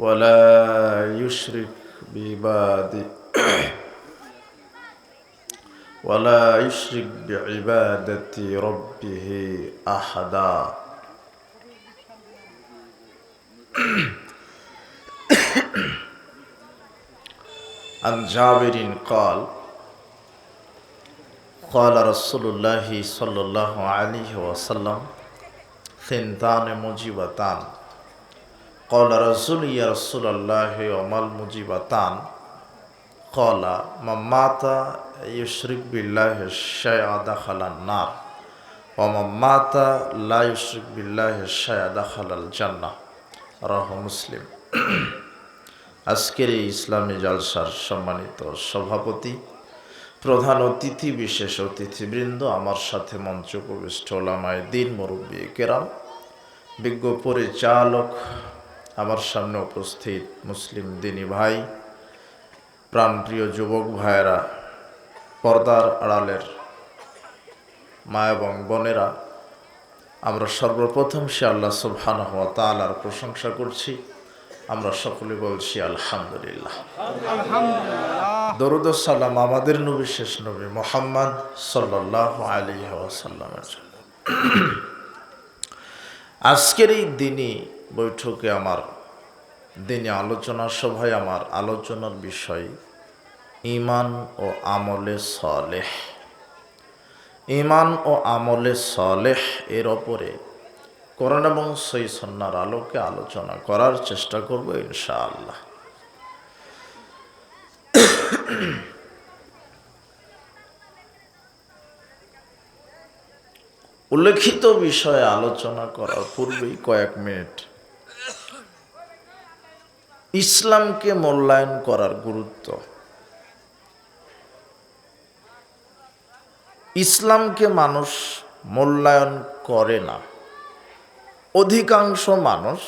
ولا يشرك بعباده ولا يشرك بعبادة ربه أحدا. عن جابر قال قال رسول الله صلى الله عليه وسلم ثنتان مجيبتان. কলা রসুল ইয়া রসুল আল্লাহ অমাল মুজিবাতান কলা মামাতা ইউশরিক বিল্লাহ শায়া দাখালান নার ও মামাতা লা ইউশরিক বিল্লাহ শায়া দাখালাল জান্না রহ মুসলিম আজকের এই ইসলামী জালসার সম্মানিত সভাপতি, প্রধান অতিথি, বিশেষ অতিথিবৃন্দ, আমার সাথে মঞ্চ প্রবিষ্ট ওলামায় দিন মুরব্বী কেরাম, বিজ্ঞ পরিচালক আমার সামনে উপস্থিত মুসলিম দিনী ভাই প্রাণপ্রিয় যুবক ভাইয়েরা পর্দার আড়ালের মা এবং বোনেরা আমরা সর্বপ্রথম সে আল্লাহ সুবহান হওয়া তালার প্রশংসা করছি। আমরা সকলে বলছি আলহামদুলিল্লাহ। দরুদ সালাম আমাদের নবী শেষ নবী মোহাম্মদ সাল্লাহ আলী ওয়াসাল্লামের জন্য। আজকের এই দিনই বৈঠকে আমার, দিনে আলোচনা সভায় আমার, আলোচনার বিষয় ইমান ও আমলে সলেহ। ইমান ও আমলে সলেহ এর ওপরে কোরআন এবং সই সন্ন্যার আলোকে আলোচনা করার চেষ্টা করব ইনশাআল্লাহ। উল্লেখিত বিষয়ে আলোচনা করার পূর্বেই কয়েক মিনিট ইসলামকে মূল্যায়ন করার গুরুত্ব। ইসলামকে মানুষ মূল্যায়ন করে না। অধিকাংশ মানুষ,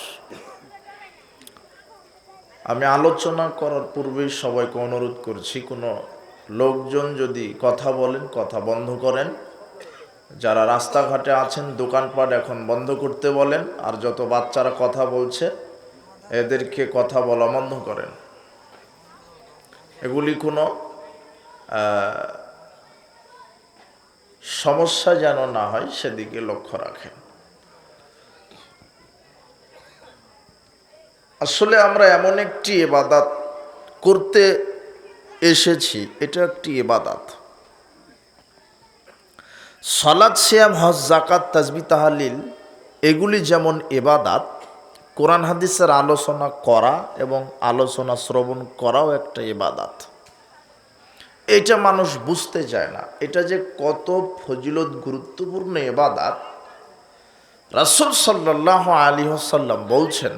আমি আলোচনা করার পূর্বেই সবাইকে অনুরোধ করছি, কোনো লোকজন যদি কথা বলেন, কথা বন্ধ করেন, যারা রাস্তাঘাটে আছেন, দোকানপাট এখন বন্ধ করতে বলেন, আর যত বাচ্চারা কথা বলছে এদেরকে কথা বলা বন্ধ করেন। এগুলি কোনো সমস্যা যেন না হয় সেদিকে লক্ষ্য রাখেন। আসলে আমরা এমন একটি এবাদাত করতে এসেছি, এটা একটি এবাদাত। সলাদ সিয়াম, হজ জাকাত তাজবি, তাহালিল, এগুলি যেমন এবাদাত কোরআন হাদিসের আলোচনা করা এবং আলোচনা শ্রবণ করাও একটা এবাদাত এটা মানুষ বুঝতে চায় না। এটা যে কত ফজিলত গুরুত্বপূর্ণ এবাদাত রাসুল সাল্লাহ আলী সাল্লাম বলছেন,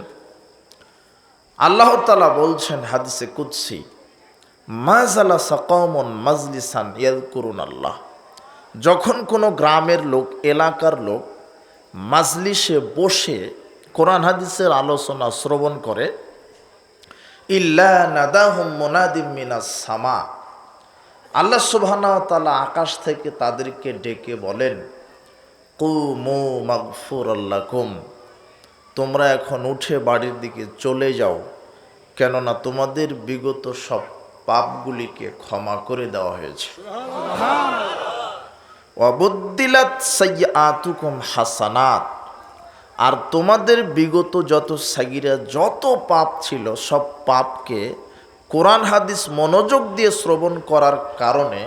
আল্লাহ তালা বলছেন হাদিসে কুৎসি মাজালা সাকমন মাজলিসান ইয়াদ করুন আল্লাহ যখন কোনো গ্রামের লোক, এলাকার লোক মাজলিসে বসে কোরআন হাদিসের আলোচনা শ্রবণ করে ইল্লা নাদাহুম মোনাদিম মিনাস সামা। আল্লাহ সুবহানা তালা আকাশ থেকে তাদেরকে ডেকে বলেন কু মু মাগফুর আল্লাকুম তোমরা এখন উঠে বাড়ির দিকে চলে যাও কেননা তোমাদের বিগত সব পাপগুলিকে ক্ষমা করে দেওয়া হয়েছে। অবদ্দিলাত সাইয়াতুকুম হাসানাত। আর তোমাদের বিগত যত সাগিরা, যত পাপ ছিল, সব পাপকে কোরআন হাদিস মনোযোগ দিয়ে শ্রবণ করার কারণে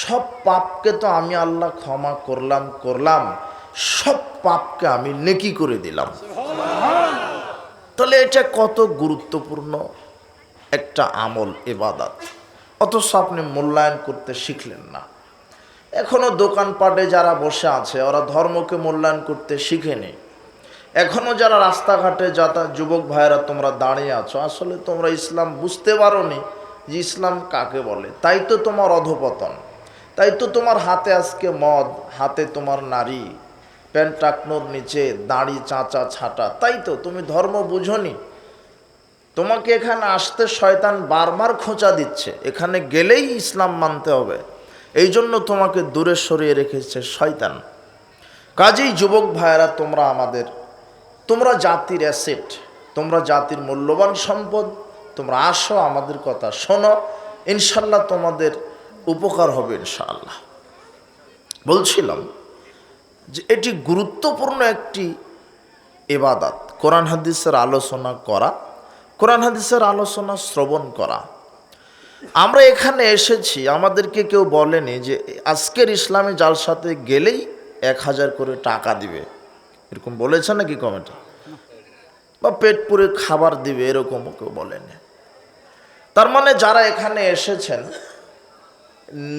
সব পাপকে তো আমি আল্লাহ ক্ষমা করলাম করলাম, সব পাপকে আমি নেকি করে দিলাম। তাহলে এটা কত গুরুত্বপূর্ণ একটা আমল এবাদাত অথচ আপনি মূল্যায়ন করতে শিখলেন না। এখনও দোকানপাটে যারা বসে আছে, ওরা ধর্মকে মূল্যায়ন করতে শিখেনি। এখনও যারা রাস্তাঘাটে যাতা, যুবক ভাইয়েরা তোমরা দাঁড়িয়ে আছো, আসলে তোমরা ইসলাম বুঝতে পারো নি যে ইসলাম কাকে বলে। তাই তো তোমার অধপতন। তাই তো তোমার হাতে আজকে মদ, হাতে তোমার নারী, প্যান্ট টাকনোর নিচে দাঁড়ি চাঁচা ছাটা। তাই তো তুমি ধর্ম বুঝনি। তোমাকে এখানে আসতে শয়তান বারবার খোঁচা দিচ্ছে। এখানে গেলেই ইসলাম মানতে হবে। এই জন্য তোমাকে দূরে সরিয়ে রেখেছে শয়তান। কাজেই যুবক ভাইয়েরা তোমরা আমাদের তোমরা জাতির অ্যাসেট তোমরা জাতির মূল্যবান সম্পদ, তোমরা আসো আমাদের কথা শোনো, ইনশাল্লাহ তোমাদের উপকার হবে ইনশাআল্লাহ বলছিলাম যে এটি গুরুত্বপূর্ণ একটি এবাদাত কোরআন হাদিসের আলোচনা করা, কোরআন হাদিসের আলোচনা শ্রবণ করা। আমরা এখানে এসেছি, আমাদেরকে কেউ বলেনি যে আজকের ইসলামী জালসাতে গেলেই এক হাজার করে টাকা দিবে। এরকম বলেছে নাকি কমিটি বা পেট পুরে খাবার দিবে এরকম কেউ বলেনি তার মানে যারা এখানে এসেছেন,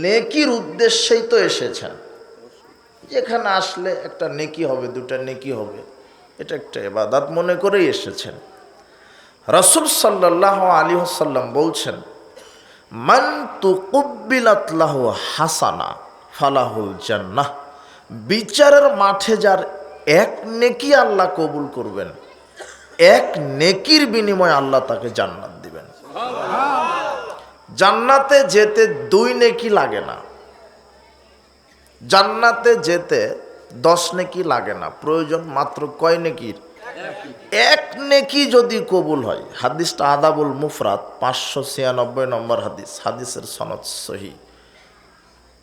নেকির উদ্দেশ্যেই তো এসেছেন। যেখানে আসলে একটা নেকি হবে, দুটা নেকি হবে, এটা একটা এবাদাত মনে করেই এসেছেন। রসুল সাল্লাহ আলী সাল্লাম বলছেন, মান তু কুব্বিলাতলাহ হাসানা ফালাহুল জান্নাহ। বিচারের মাঠে যার এক নেকি আল্লাহ কবুল করবেন, এক নেকির বিনিময়ে আল্লাহ তাকে জান্নাত দিবেন। জান্নাতে যেতে দুই নেকি লাগে না। জান্নাতে যেতে দশ নেকি লাগে না, প্রয়োজন মাত্র কয় নেকির? এক নেকি যদি কবুল হয়, হাদিসটা আদাবুল মুফরাত পাঁচশো ছিয়ানব্বই নম্বর হাদিস, হাদিসের সনদ সহি।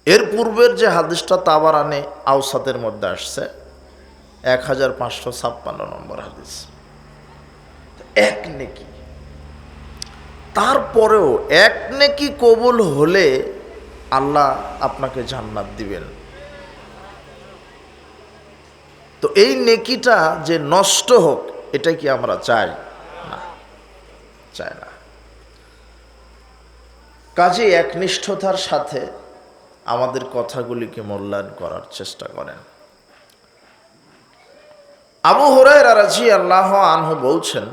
এর পূর্বের যে হাদিসটা তাবার আনে আউসাদের মধ্যে আসছে এক হাজার পাঁচশো ছাপ্পান্ন নম্বর হাদিস। এক নেকি। তারপরেও এক নেকি কবুল হলে আল্লাহ আপনাকে জান্নাত দিবেন। তো এই নেকিটা যে নষ্ট হোক, এটা কি আমরা চাই? না চাই না। কাজে একনিষ্ঠতার সাথে আমাদের কথাগুলিকে মূল্যায়ন করার চেষ্টা করেন। আবু হরাই রাজি আল্লাহ আনহু বলছেন,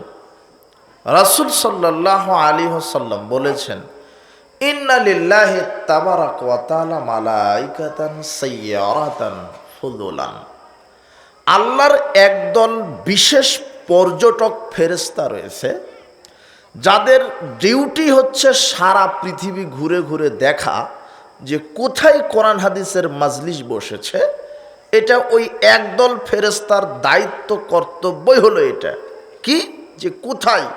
রাসুল সাল্লাহ আলী সাল্লাম বলেছেন মালাইকাতান আল্লাহর একদল বিশেষ পর্যটক ফেরেস্তা রয়েছে, যাদের ডিউটি হচ্ছে সারা পৃথিবী ঘুরে ঘুরে দেখা যে কোথায় কোরআন হাদিসের মাজলিস বসেছে এটা ওই একদল ফেরেস্তার দায়িত্ব, কর্তব্যই হলো এটা। কি? যে কোথায়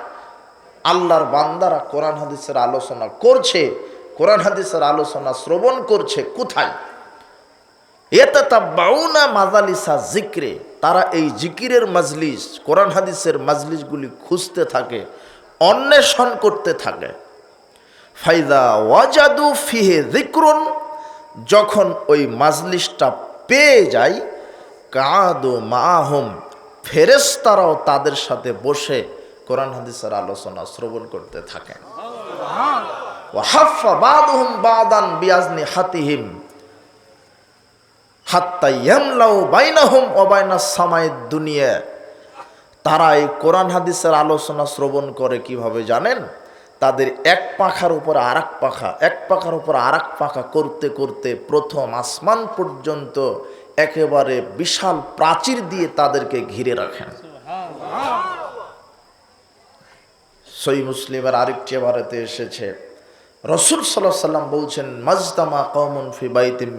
আল্লাহর বান্দারা কোরআন হাদিসের আলোচনা করছে, কোরআন হাদিসের আলোচনা শ্রবণ করছে, কোথায়? এতাতাবাউনা মাজালিসা জিক্রে, তারা এই জিকিরের মাজলিস, কোরআন হাদিসের মাজলিসগুলি খুঁজতে থাকে, অন্বেষণ করতে থাকে। ফাইদা ওয়াজাদু ফিহে জিক্রুন, যখন ওই মাজলিসটা পেয়ে যায় কাদো মাহম ফেরেস্তারাও তাদের সাথে বসে কোরআন হাদিসের আলোচনা শ্রবণ করতে থাকেন। তারা এই কোরআন হাদিসের আলোচনা শ্রবণ করে কীভাবে জানেন? তাদের এক পাখার উপর আর পাখা, এক পাখার উপর আর পাখা করতে করতে প্রথম আসমান পর্যন্ত একেবারে বিশাল প্রাচীর দিয়ে তাদেরকে ঘিরে রাখেন। সই মুসলিমের আরেকটি এবারেতে এসেছে। রসুল সাল্লাহ সাল্লাম বলছেন, মাজদামা কমন ফি বাইতিম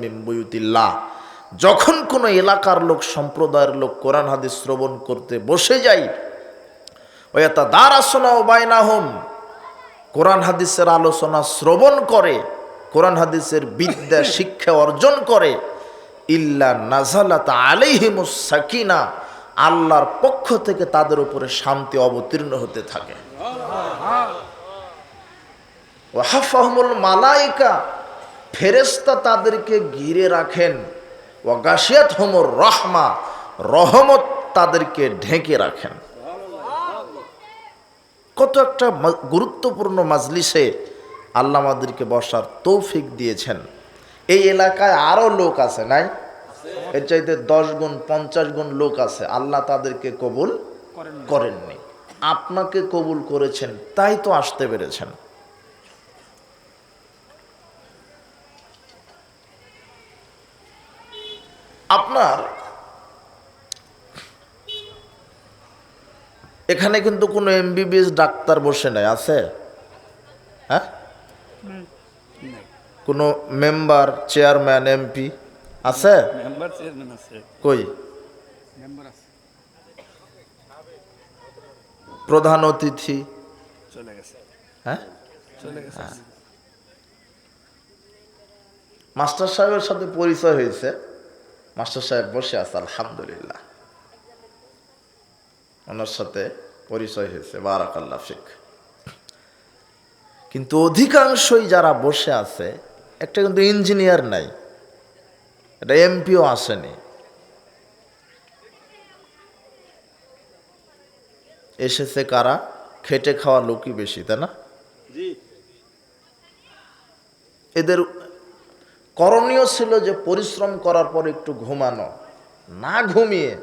যখন কোনো এলাকার লোক, সম্প্রদায়ের লোক কোরআন, হাদিস শ্রবণ করতে বসে যায় ওয়াতা দার আসনা বাইনা হোম কোরআন হাদিসের আলোচনা শ্রবণ করে কোরআন হাদিসের বিদ্যা শিক্ষা অর্জন করে ইল্লা নাজালাত আলাইহিমুস সাকিনা আল্লাহর পক্ষ থেকে তাদের উপরে শান্তি অবতীর্ণ হতে থাকে। ওয়াহাফাহমুল মালাইকা ফেরেস্তা তাদেরকে ঘিরে রাখেন। ওয়াগাশিয়াত হোমর রহমা রহমত তাদেরকে ঢেকে রাখেন। কত একটা গুরুত্বপূর্ণ মাজলিসে আল্লাহ আমাদেরকে বসার তৌফিক দিয়েছেন। এই এলাকায় আরও লোক আছে নাই? এর চাইতে দশ গুণ পঞ্চাশ গুণ লোক আছে। আল্লাহ তাদেরকে কবুল করেননি। আপনাকে কবুল করেছেন তাই তো আসতে পেরেছেন। আপনার এখানে কিন্তু কোনো এমবিবিএস ডাক্তার বসে নাই আছে? হ্যাঁ? কোনো মেম্বার চেয়ারম্যান এমপি আছে? কই? প্রধান অতিথি। হ্যাঁ? চলে গেছে। মাস্টার সাহেবের সাথে পরিচয় হয়েছে। মাস্টার সাহেব বসে আছে আলহামদুলিল্লাহ। ওনার সাথে পরিচয় হয়েছে বারাকাল্লা শেখ কিন্তু অধিকাংশই যারা বসে আছে একটা কিন্তু ইঞ্জিনিয়ার নাই এটা এমপিও আসেনি। এসেছে কারা? খেটে খাওয়া লোকই বেশি তাই না? এদের করণীয় ছিল যে পরিশ্রম করার পর একটু ঘুমানো না ঘুমিয়ে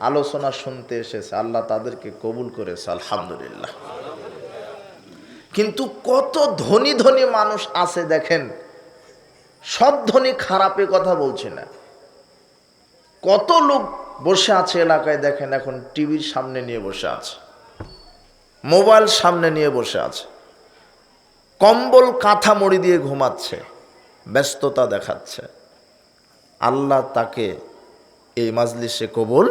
আলোচনা শুনতে এসেছে, আল্লাহ তাদেরকে কবুল করেছে, আলহামদুলিল্লাহ। কিন্তু কত ধনী ধনী মানুষ আছে দেখেন, সব ধনী খারাপে কথা বলছে না। কত লোক বসে আছে এলাকায় দেখেন, এখন টিভির সামনে নিয়ে বসে আছে, মোবাইল সামনে নিয়ে বসে আছে, কম্বল কাঁথা মুড়ি দিয়ে ঘুমাচ্ছে, ব্যস্ততা দেখাচ্ছে। আল্লাহ তাকে এই মাজলিসে কবুল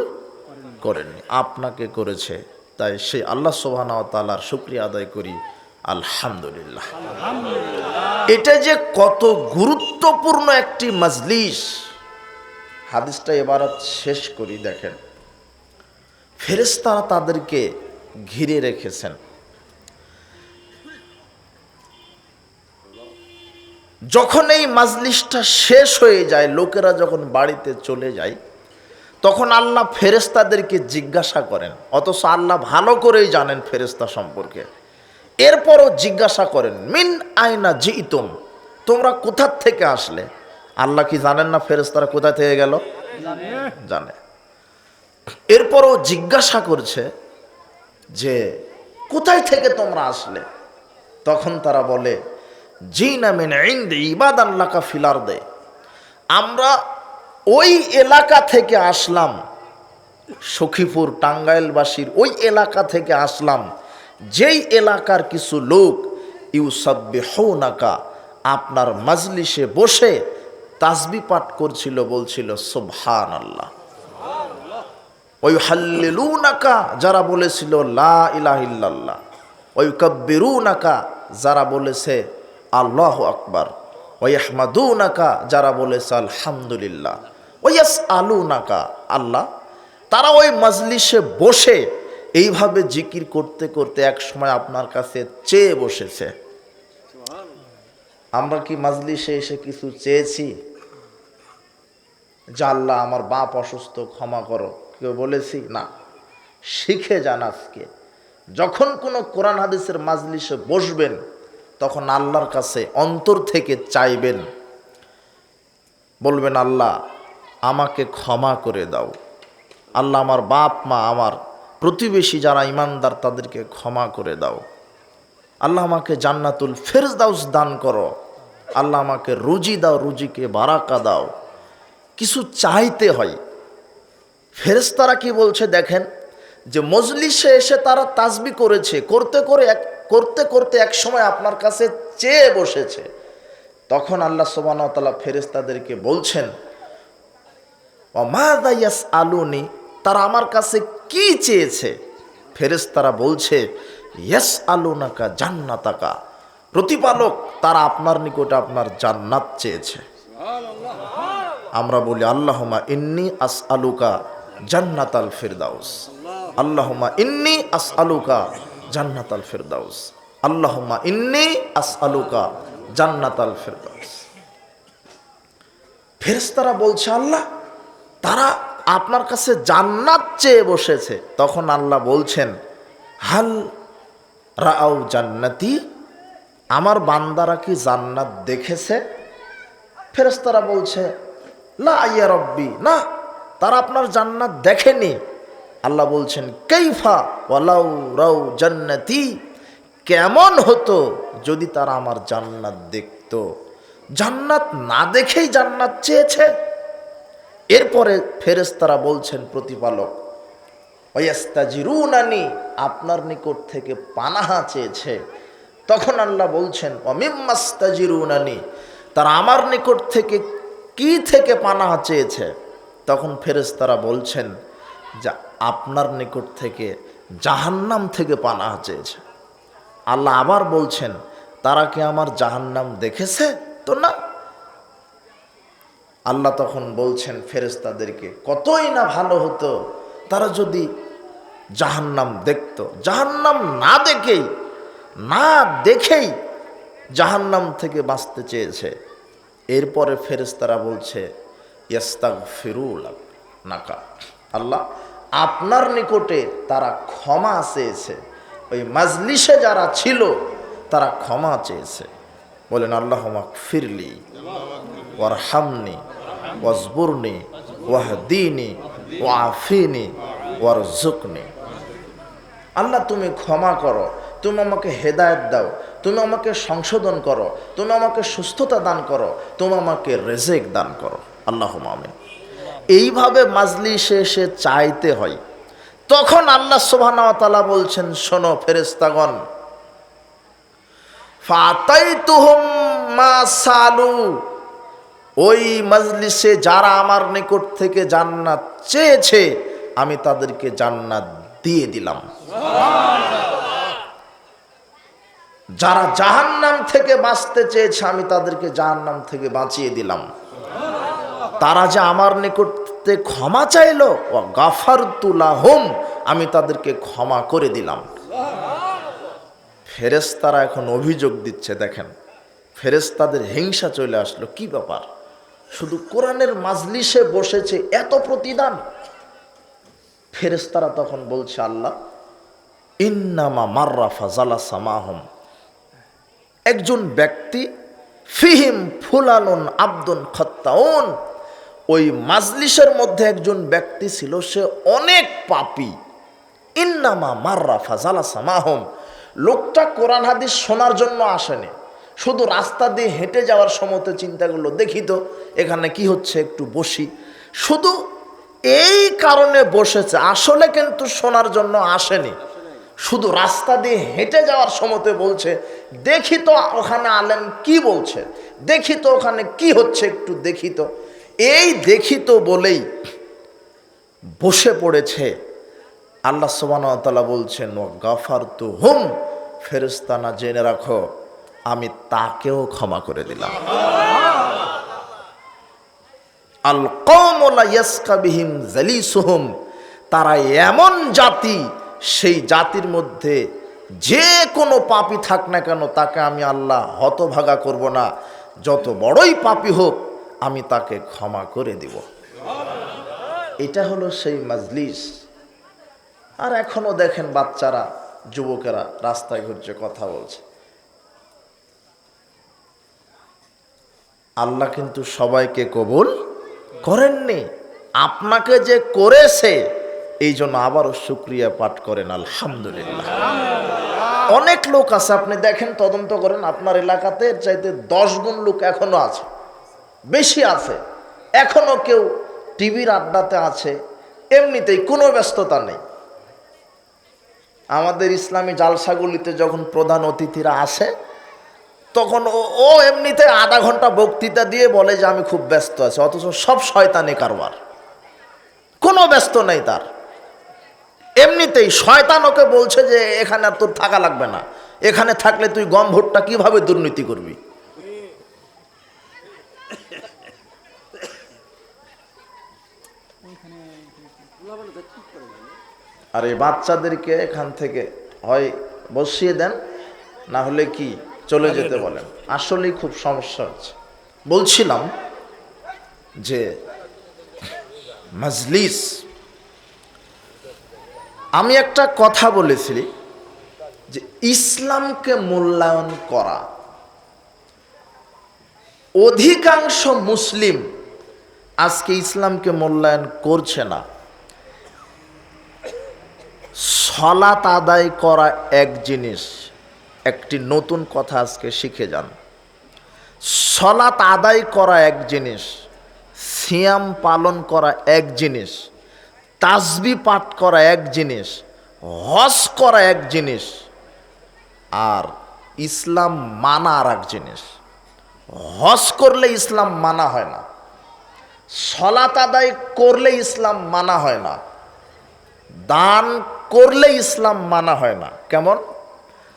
করেননি আপনাকে করেছে। তাই সে আল্লাহ সোহানা তালার শুক্রিয়া আদায় করি। আলহামদুলিল্লাহ। এটা যে কত গুরুত্বপূর্ণ একটি মজলিস। হাদিসটা এবার শেষ করি দেখেন। ফেরেস্তারা তাদেরকে ঘিরে রেখেছেন। যখন এই মাজলিসটা শেষ হয়ে যায় লোকেরা যখন বাড়িতে চলে যায় তখন আল্লাহ ফেরেস্তাদেরকে জিজ্ঞাসা করেন, অথচ আল্লাহ ভালো করেই জানেন ফেরেস্তা সম্পর্কে। এরপরও জিজ্ঞাসা করেন, মিন আয়না জিতুম তোমরা কোথার থেকে আসলে? আল্লাহ কি জানেন না ফেরেস্তারা কোথা থেকে গেল? জানে। এরপরও জিজ্ঞাসা করছে যে, কোথায় থেকে তোমরা আসলে? তখন তারা বলে জি নামিন ইন্দি ইবাদ আল্লাকা ফিলার দে আমরা ওই এলাকা থেকে আসলাম, সখীপুর টাঙ্গাইলবাসীর ওই এলাকা থেকে আসলাম। যেই এলাকার কিছু লোক ইউসাব্বে নাকা আপনার মাজলিসে বসে তাসবি পাঠ করছিল, বলছিল সোভান আল্লাহ ওই হাল্লেলু নাকা যারা বলেছিল, লা ইলাহিল্লাল্লাহ ওই কব্বেরু নাকা যারা বলেছে, আল্লাহ আকবার। ওয়াহমাদু নাকা যারা বলেছে, আলহামদুলিল্লাহ। ওয়াস আলু নাকা আল্লাহ তারা ওই মজলিসে বসে এইভাবে জিকির করতে করতে এক সময় আপনার কাছে চেয়ে বসেছে। আমরা কি মজলিসে এসে কিছু চেয়েছি? যে আল্লাহ আমার বাপ অসুস্থ ক্ষমা করো। কেউ বলেছি না শিখে যান আজকে। যখন কোনো কোরআন হাদিসের মাজলিসে বসবেন তখন আল্লাহর কাছে অন্তর থেকে চাইবেন। বলবেন আল্লাহ আমাকে ক্ষমা করে দাও। আল্লাহ আমার বাপ, মা, আমার প্রতিবেশী যারা ইমানদার তাদেরকে ক্ষমা করে দাও। আল্লাহ আমাকে জান্নাতুল ফেরদাউস দান করো। আল্লাহ আমাকে রুজি দাও, রুজিকে বারাকা দাও। কিছু চাইতে হয়। ফেরেস্তারা কি বলছে দেখেন, যে মজলিসে এসে তারা তাসবি করেছে, করতে করে এক, করতে করতে এক সময় আপনার কাছে চেয়ে বসেছে। তখন আল্লাহ সোবানতালা ফেরেস্তাদেরকে বলছেন অমাদাইয়াস আলুনি তারা আমার কাছে কি চেয়েছে? ফেরেস্তারা বলছে ইয়াস আলুনাকা জান্নাতাকা। প্রতিপালক, তারা আপনার নিকট আপনার জান্নাত চেয়েছে। আমরা বলি আল্লাহমা ইন্নি আস আলুকা জান্নাত আল ফিরদাউস। আল্লাহমা ইন্নি আস আলুকা জান্নাত আল ফিরদাউস। আল্লাহমা ইন্নি আস আলুকা জান্নাত আল ফিরদাউস। ফেরেস্তারা বলছে, আল্লাহ তারা আপনার কাছে জান্নাত চেয়ে বসেছে। তখন আল্লাহ বলছেন, হাল রাও জান্নাতি? আমার বান্দারা কি জান্নাত দেখেছে? ফেরেস্তারা বলছে, লা ইয়া রব্বি, না, তারা আপনার জান্নাত দেখেনি। আল্লাহ বলছেন কৈফা ওয়ালাউ রাউ জান্নাতি? কেমন হতো যদি তারা আমার জান্নাত দেখত? জান্নাত না দেখেই জান্নাত চেয়েছে? এরপরে ফেরেস্তারা বলছেন প্রতিপালক, ওয়াস্তাজিরুনানি, আপনার নিকট থেকে পানাহা চেয়েছে। তখন আল্লাহ বলছেন অমিম্মাস্তাজিরুনানি তারা আমার নিকট থেকে কি থেকে পানাহা চেয়েছে? তখন ফেরেস্তারা বলছেন, যে আপনার নিকট থেকে জাহান্নাম থেকে পানাহা চেয়েছে। আল্লাহ আবার বলছেন, তারা কি আমার জাহান্নাম দেখেছে? তো না। আল্লাহ তখন বলছেন ফেরেস্তাদেরকে কতই না ভালো হতো তারা যদি জাহান্নাম দেখত। জাহান্নাম না দেখেই না দেখেই জাহান্নাম থেকে বাঁচতে চেয়েছে। এরপরে ফেরেস্তারা বলছে ইয়াস্তাগ ফিরুল নাকা আল্লাহ, আপনার নিকটে তারা ক্ষমা চেয়েছে। ওই মাজলিসে যারা ছিল, তারা ক্ষমা চেয়েছে। বলেন, আল্লাহ ফিরলি ওয়ার হামনি ওয়াজবুরনি, ওয়াহদিনী, ওয়াফিনি ওয়ার জুকনি আল্লাহ, তুমি ক্ষমা করো, তুমি আমাকে হেদায়েত দাও, তুমি আমাকে সংশোধন করো, তুমি আমাকে সুস্থতা দান করো, তুমি আমাকে রেজেক দান করো। আল্লাহ আমিন। এইভাবে মাজলিসে সে চাইতে হয়। তখন আল্লাহ সোভানাওয়াতালা বলছেন, শোনো ফেরেস্তাগণ ফাতাই তুহম মা সালু ওই মজলিসে যারা আমার নিকট থেকে জান্নাত চেয়েছে, আমি তাদেরকে জান্নাত দিয়ে দিলাম। যারা জাহান্নাম থেকে বাঁচতে চেয়েছে, আমি তাদেরকে জাহান্নাম থেকে বাঁচিয়ে দিলাম। তারা যে আমার নিকটতে ক্ষমা চাইলো ও গাফার তুলাহুম আমি তাদেরকে ক্ষমা করে দিলাম। ফেরেস্তারা এখন অভিযোগ দিচ্ছে, দেখেন ফেরেস্তাদের হিংসা চলে আসলো, কি ব্যাপার? শুধু কোরআনের মাজলিসে বসেছে এত প্রতিদান। ফেরেস্তারা তখন বলছে, আল্লাহ, ইন্নামা মাররা ফাজালা সামাহম। একজন ব্যক্তি, ফিহিম ফুলানুন আব্দুন খত্তাউন। ওই মাজলিসের মধ্যে একজন ব্যক্তি ছিল, সে অনেক পাপি। ইন্নামা মাররা ফাজালা সামাহম। লোকটা কোরআন হাদিস শোনার জন্য আসেনি। শুধু রাস্তা দিয়ে হেঁটে যাওয়ার সময়তে চিন্তা করল দেখি তো, এখানে কি হচ্ছে একটু বসি। শুধু এই কারণে বসেছে, আসলে কিন্তু শোনার জন্য আসেনি। শুধু রাস্তা দিয়ে হেঁটে যাওয়ার সময়তে বলছে, দেখি তো ওখানে আলেম কি বলছে, দেখি তো ওখানে কি হচ্ছে একটু দেখি তো। এই দেখি তো বলেই বসে পড়েছে। আল্লাহ সোবানতালা বলছেন গাফার তু হুম ফেরস্তানা জেনে রাখো। আমি তাকেও ক্ষমা করে দিলাম। আল কৌমলা ইয়াসকাবিহিম জালিসুহুম। তারা এমন জাতি, সেই জাতির মধ্যে যে কোনো পাপি থাক না কেন, তাকে আমি আল্লাহ হতভাগা করব না। যত বড়ই পাপি হোক, আমি তাকে ক্ষমা করে দিব। এটা হলো সেই মাজলিস। আর এখনও দেখেন বাচ্চারা, যুবকেরা রাস্তায় ঘুরছে, কথা বলছে। আল্লাহ কিন্তু সবাইকে কবুল করেননি। আপনাকে যে করেছে এই জন্য আবারও শুক্রিয়া পাঠ করেন, আলহামদুলিল্লাহ। অনেক লোক আছে, আপনি দেখেন, তদন্ত করেন, আপনার এলাকাতে চাইতে দশ গুণ লোক এখনও আছে, বেশি আছে। এখনও কেউ টিভির আড্ডাতে আছে, এমনিতেই কোনো ব্যস্ততা নেই। আমাদের ইসলামী জালসাগুলিতে যখন প্রধান অতিথিরা আসে তখন ও এমনিতে আধা ঘণ্টা বক্তৃতা দিয়ে বলে যে আমি খুব ব্যস্ত আছি, অথচ সব শয়তানি কারবার। কোনো ব্যস্ত নেই তার। এমনিতেই শয়তান ওকে বলছে যে এখানে আর তোর থাকা লাগবে না। এখানে থাকলে তুই গম ভোটটা কীভাবে দুর্নীতি করবি? আর এই বাচ্চাদেরকে এখান থেকে হয়, বসিয়ে দেন, না হলে কি? চলে যেতে বলেন। আসলেই খুব সমস্যা হচ্ছে। বলছিলাম যে মজলিস আমি একটা কথা বলেছিলি যে ইসলামকে মূল্যায়ন করা। অধিকাংশ মুসলিম আজকে ইসলামকে মূল্যায়ন করছে না। সলাত আদায় করা এক জিনিস একটি নতুন কথা আজকে শিখে যান। সলাত আদায় করা এক জিনিস, সিয়াম পালন করা এক জিনিস, তাসবি পাঠ করা এক জিনিস, হজ করা এক জিনিস, আর ইসলাম মানা আর এক জিনিস। হজ করলে ইসলাম মানা হয় না। সলাত আদায় করলে ইসলাম মানা হয় না। দান করলে ইসলাম মানা হয় না। কেমন?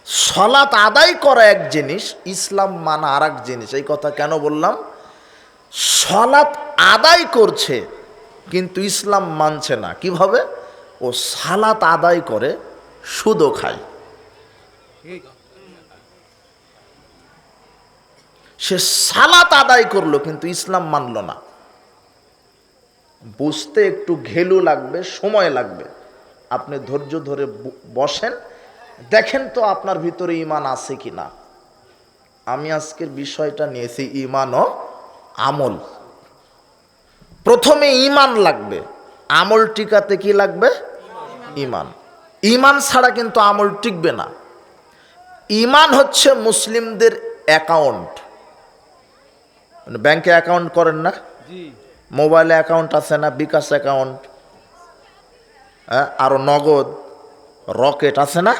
সলাত আদায় করা এক জিনিস, ইসলাম মানা আর এক জিনিস, এই কথা কেন বললাম? সলাত আদায় করছে, কিন্তু ইসলাম মানছে না। কীভাবে? ও সালাত আদায় করে, সুদও খায়। সে সালাত আদায় করল, কিন্তু ইসলাম মানলো না। বুঝতে একটু ঘেলু লাগবে, সময় লাগবে। আপনি ধৈর্য ধরে বসেন দেখেন তো আপনার ভিতরে ইমান আছে কি না আমি আজকের বিষয়টা নিয়েছি ইমান ও আমল। প্রথমে ইমান লাগবে। আমল টিকাতে কি লাগবে? ইমান ইমান ছাড়া কিন্তু আমল টিকবে না। ইমান হচ্ছে মুসলিমদের অ্যাকাউন্ট। মানে ব্যাংকে অ্যাকাউন্ট করেন না? মোবাইলে অ্যাকাউন্ট আছে না? বিকাশ অ্যাকাউন্ট হ্যাঁ? আরও নগদ রকেট আছে না?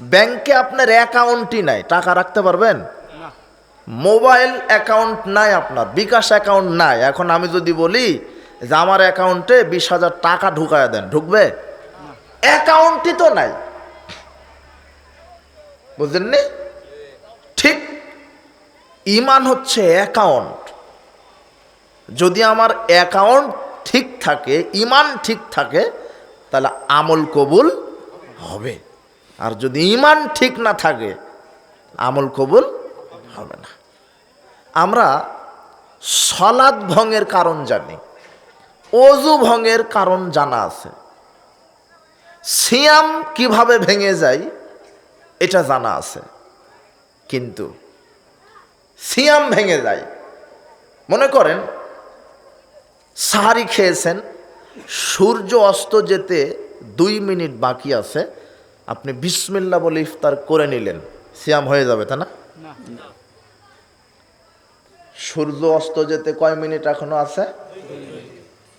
ব্যাংকে আপনার অ্যাকাউন্টই নাই টাকা রাখতে পারবেন? মোবাইল অ্যাকাউন্ট নাই আপনার বিকাশ অ্যাকাউন্ট নাই। এখন আমি যদি বলি যে আমার অ্যাকাউন্টে বিশ হাজার টাকা ঢুকায় দেন ঢুকবে? অ্যাকাউন্টই তো নাই। বুঝলেননি? ঠিক ইমান হচ্ছে অ্যাকাউন্ট। যদি আমার অ্যাকাউন্ট ঠিক থাকে ইমান ঠিক থাকে তাহলে আমল কবুল হবে। আর যদি ইমান ঠিক না থাকে, আমল কবুল হবে না। আমরা সলাদ ভঙ্গের কারণ জানি, অজু ভঙ্গের কারণ জানা আছে। সিয়াম কীভাবে ভেঙে যায়, এটা জানা আছে। কিন্তু সিয়াম ভেঙে যায়, মনে করেন, সাহারি খেয়েছেন, সূর্য অস্ত যেতে দুই মিনিট বাকি আছে আপনি বিসমিল্লা বলে ইফতার করে নিলেন সিয়াম হয়ে যাবে তাই না? সূর্য অস্ত যেতে কয় মিনিট এখনও আছে?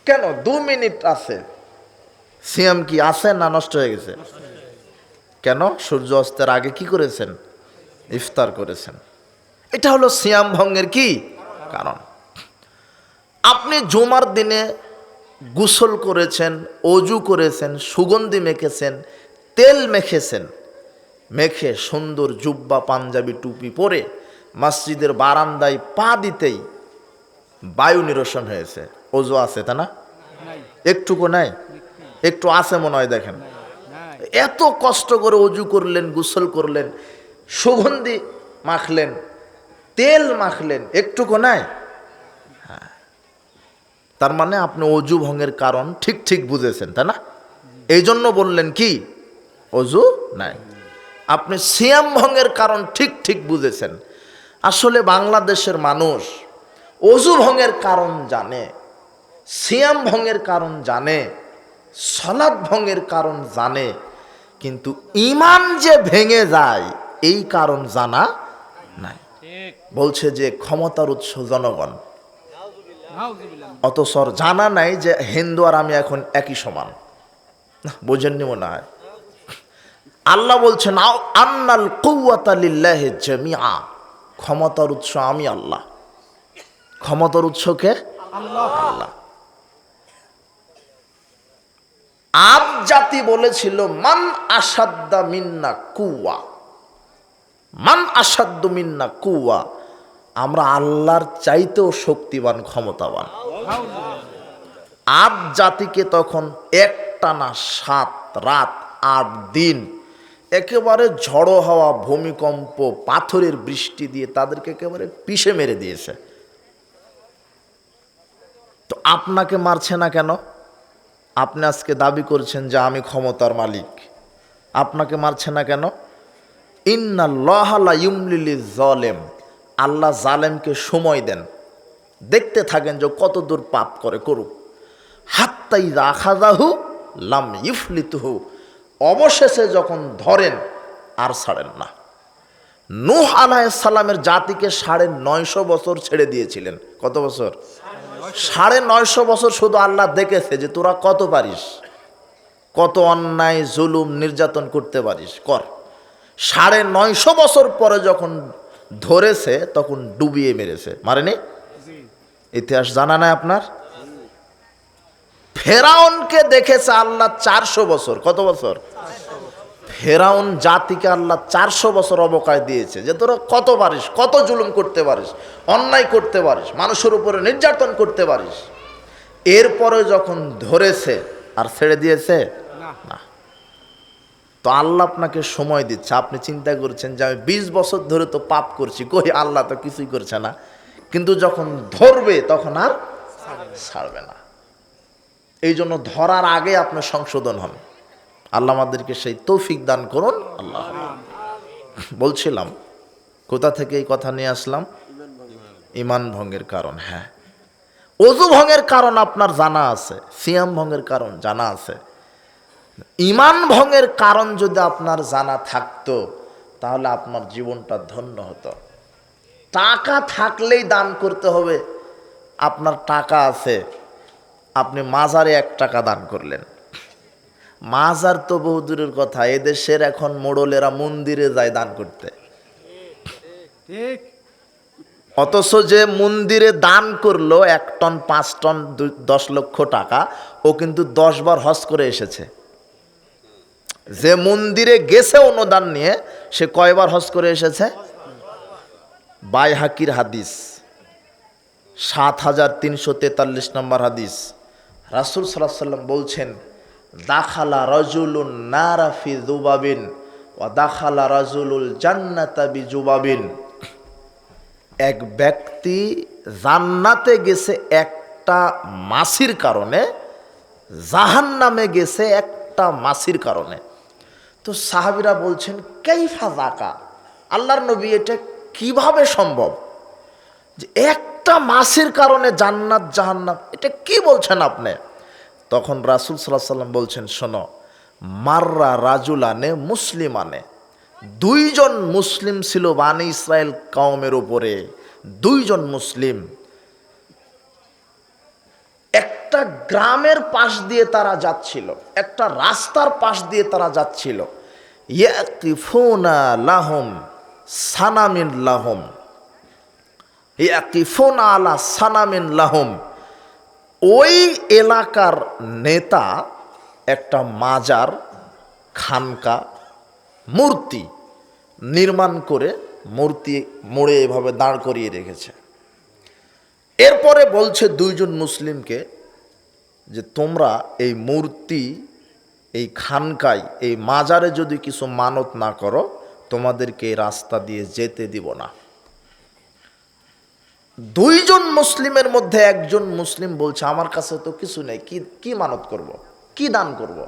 কেন? দু মিনিট আছে। সিয়াম কি আছে না নষ্ট হয়ে গেছে? কেন? সূর্য অস্তের আগে কি করেছেন? ইফতার করেছেন। এটা হলো সিয়াম ভঙ্গের কি? কারণ। আপনি জুমার দিনে গোসল করেছেন অজু করেছেন সুগন্ধি মেখেছেন তেল মেখেছেন। মেখে সুন্দর জুব্বা পাঞ্জাবি টুপি পরে মসজিদের বারান্দায় পা দিতেই বায়ু নিরসন হয়েছে। অজু আছে তা না? একটুকু নাই? একটু আছে মনে হয় দেখেন। এত কষ্ট করে অজু করলেন গোসল করলেন সুগন্ধি মাখলেন তেল মাখলেন একটুকু নাই? হ্যাঁ। তার মানে আপনি অজু ভঙ্গের কারণ ঠিক ঠিক বুঝেছেন তাই না? এই জন্য বললেন কি অজু নাই। আপনি সিয়াম ভঙ্গের কারণ ঠিক ঠিক বুঝেছেন। আসলে বাংলাদেশের মানুষ অজু ভঙ্গের কারণ জানে সিয়াম ভঙ্গের কারণ জানে সলাদ ভঙ্গের কারণ জানে কিন্তু ইমান যে ভেঙে যায় এই কারণ জানা নাই। বলছে যে ক্ষমতার উৎস জনগণ। নাউজুবিল্লাহ অতসর জানা নাই যে হিন্দু আর আমি এখন একই সমান। বোঝেননি মনে হয়। আল্লাহ বলছেন আন্নাল কৌয়াতালিল্লাহে জামিআ। ক্ষমতার উৎস আমি আল্লাহ। ক্ষমতার উৎসকে আল্লাহ আল্লাহ। আদ জাতি বলেছিল, মান আসাদ্দা মিন্না কুয়া মান আসাদ্দ মিন্না কুয়া আমরা আল্লাহর চাইতেও শক্তিবান, ক্ষমতাবান। আদ জাতিকে তখন একটানা সাত, রাত, আট দিন একেবারে ঝড়ো হাওয়া, ভূমিকম্প, পাথরের বৃষ্টি দিয়ে তাদেরকে একেবারে পিষে মেরে দিয়েছে। তো আপনাকে মারছে না কেন? আপনি আজকে দাবি করছেন যে আমি ক্ষমতার মালিক। আপনাকে মারছে না কেন? ইন্না লহালা ইমলিলি জলেম আল্লাহ জালেমকে সময় দেন। দেখতে থাকেন যে কত দূর পাপ করে করুক। হাত্তাই রাখাজাহু লাম ইফলিতুহু। অবশেষে যখন ধরেন, আর ছাড়েন না। নূহ আলাইসাল্লামের জাতিকে সাড়ে নয়শো বছর ছেড়ে দিয়েছিলেন। কত বছর? সাড়ে নয়শো বছর শুধু আল্লাহ দেখেছে যে তোরা কত পারিস, কত অন্যায়, জুলুম, নির্যাতন করতে পারিস, কর। সাড়ে নয়শো বছর পরে যখন ধরেছে, তখন ডুবিয়ে মেরেছে। মারেনি? ইতিহাস জানা নাই আপনার? ফেরাউনকে দেখেছে আল্লাহ চারশো বছর। কত বছর? ফেরাউন জাতিকে আল্লাহ চারশো বছর অবকাশ দিয়েছে। যে তোরা কত পারিস কত জুলুম করতে পারিস অন্যায় করতে পারিস মানুষের উপরে নির্যাতন করতে পারিস এরপরে যখন ধরেছে আর ছেড়ে দিয়েছে? না। তো আল্লাহ আপনাকে সময় দিচ্ছে। আপনি চিন্তা করছেন যে আমি বিশ বছর ধরে তো পাপ করছি কই আল্লাহ তো কিছুই করছে না। কিন্তু যখন ধরবে তখন আর ছাড়বে না। এই জন্য ধরার আগে আপনার সংশোধন হন। আল্লাহ আমাদেরকে সেই তৌফিক দান করুন। আল্লাহ। বলছিলাম, কোথা থেকে এই কথা নিয়ে আসলাম? ইমান ভঙ্গের কারণ হ্যাঁ। অজু ভঙ্গের কারণ আপনার জানা আছে, সিয়াম ভঙ্গের কারণ জানা আছে। ইমান ভঙ্গের কারণ যদি আপনার জানা থাকতো, তাহলে আপনার জীবনটা ধন্য হতো। টাকা থাকলেই দান করতে হবে। আপনার টাকা আছে আপনি মাজারে এক টাকা দান করলেন। মাজার তো বহু দূরের কথা এদেশের এখন মোড়লেরা মন্দিরে যায় দান করতে। অথচ যে মন্দিরে দান করল এক টন পাঁচ টন দশ লক্ষ টাকা ও কিন্তু দশ বার হজ করে এসেছে। যে মন্দিরে গেছে অনুদান নিয়ে সে কয়বার হজ করে এসেছে? বাই হাকির হাদিস সাত হাজার তিনশো তেতাল্লিশ নম্বর হাদিস। রাসুল সাল্লাহ সাল্লাম বলছেন, দাখালা রজুলুন নারাফি জুবাবিন ও দাখালা রজুলুল জান্নাতাবি জুবাবিন এক ব্যক্তি জান্নাতে গেছে একটা মাসির কারণে জাহান নামে গেছে একটা মাসির কারণে। তো সাহাবিরা বলছেন, কেইফা জাকা আল্লাহর নবী এটা কীভাবে সম্ভব? যে একটা মাসির কারণে জান্নাত জাহান্নাম, এটা কি বলছেন আপনি? তখন রাসুল সাল্লাহ সাল্লাম বলছেন, শোনো, মাররা রাজুলানে মুসলিমানে, দুইজন মুসলিম ছিল বানি ইসরায়েল কওমের উপরে, দুইজন মুসলিম। একটা গ্রামের পাশ দিয়ে তারা যাচ্ছিল, একটা রাস্তার পাশ দিয়ে তারা যাচ্ছিল। ইয়াকিফুনা লাহম, সানামিন লাহম। ইয়াকিফুনা আলা সানামিন লাহম। ওই এলাকার নেতা একটা মাজার, খানকা, মূর্তি নির্মাণ করে মূর্তি মোড়ে এভাবে দাঁড় করিয়ে রেখেছে। এরপরে বলছে দুইজন মুসলিমকে যে তোমরা এই মূর্তি, এই খানকায়, এই মাজারে যদি কিছু মানত না করো, তোমাদেরকে এই রাস্তা দিয়ে যেতে দিব না। দুইজন মুসলিমের মধ্যে একজন মুসলিম বলছে, আমার কাছে তো কিছু নেই, কি কি মানত করব। কি দান করব।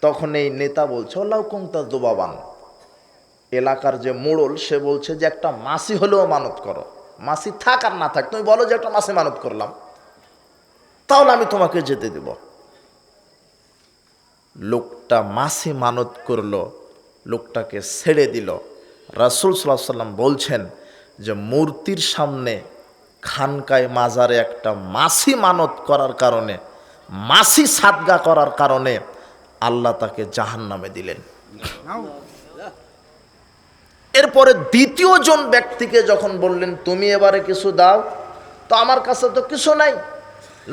তখন এই নেতা বলছে ওল্লাহ কুংতা দোবাবান। এলাকার যে মোড়ল, সে বলছে যে, একটা মাসি হলেও মানত করো। মাসি থাক আর না থাক, তুমি বলো যে, একটা মাসি মানত করলাম। তাহলে আমি তোমাকে যেতে দেব। লোকটা মাসি মানত করল, লোকটাকে ছেড়ে দিল। রাসুল সাল্লাহ সাল্লাম বলছেন যে, মূর্তির সামনে খানকায় মাজারে একটা মাসি মানত করার কারণে, মাসি সাদগা করার কারণে আল্লাহ তাকে জাহান নামে দিলেন। এরপরে দ্বিতীয় জন ব্যক্তিকে যখন বললেন, তুমি এবারে কিছু দাও? তো আমার কাছে তো কিছু নাই।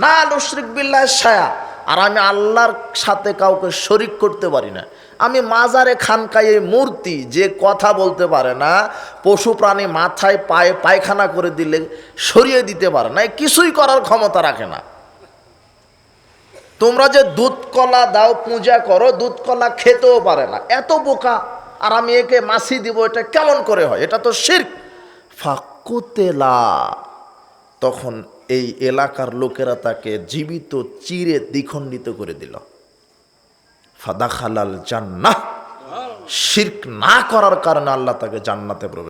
না লুশরিক বিল্লাহ ছায়া আর আমি আল্লাহর সাথে কাউকে শরিক করতে পারি না। আমি মাজারে খানকায় এই মূর্তি যে কথা বলতে পারে না, পশু প্রাণী মাথায় পায়ে পায়খানা করে দিলে সরিয়ে দিতে পারে না কিছুই করার ক্ষমতা রাখে না। তোমরা যে দুধ কলা দাও, পূজা করো, দুধ কলা খেতেও পারে না। এত বোকা, আর আমি একে মাসি দিব, এটা কেমন করে হয়? এটা তো শির্ক। ফাকুতেলা, তখন এই এলাকার লোকেরা তাকে জীবিত, চিরে, দ্বিখণ্ডিত করে দিল। ফাদা খালাল জান্নাহ। শির্ক না করার কারণে আল্লাহ তাকে জান্নাতে প্রবেশ